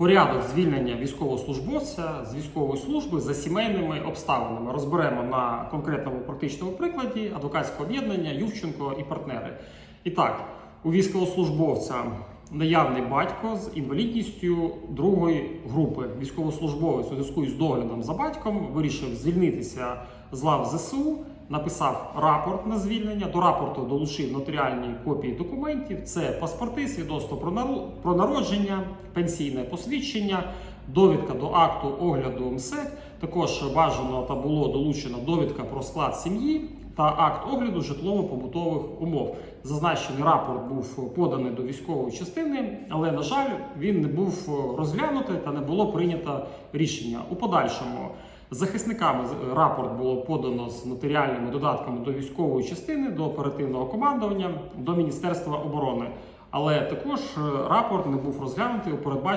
порядок звільнення військовослужбовця з військової служби за сімейними обставинами. Розберемо на конкретному практичному прикладі адвокатського об'єднання Ювченко і партнери. І так, у військовослужбовця наявний батько з інвалідністю другої групи. Військовослужбовець у зв'язку з доглядом за батьком вирішив звільнитися з лав ЗСУ, написав рапорт на звільнення. До рапорту долучив нотаріальні копії документів. Це паспорти, свідоцтво про народження, пенсійне посвідчення, довідка до акту огляду МСЕК. Також бажано та було долучено довідка про склад сім'ї та акт огляду житлово-побутових умов. Зазначений рапорт був поданий до військової частини, але на жаль, він не був розглянутий та не було прийнято рішення. У подальшому захисниками з- рапорт було подано з нотаріальними додатками до військової частини, до оперативного командування, до Міністерства оборони. Але також е, рапорт не був розглянутий у передбаченому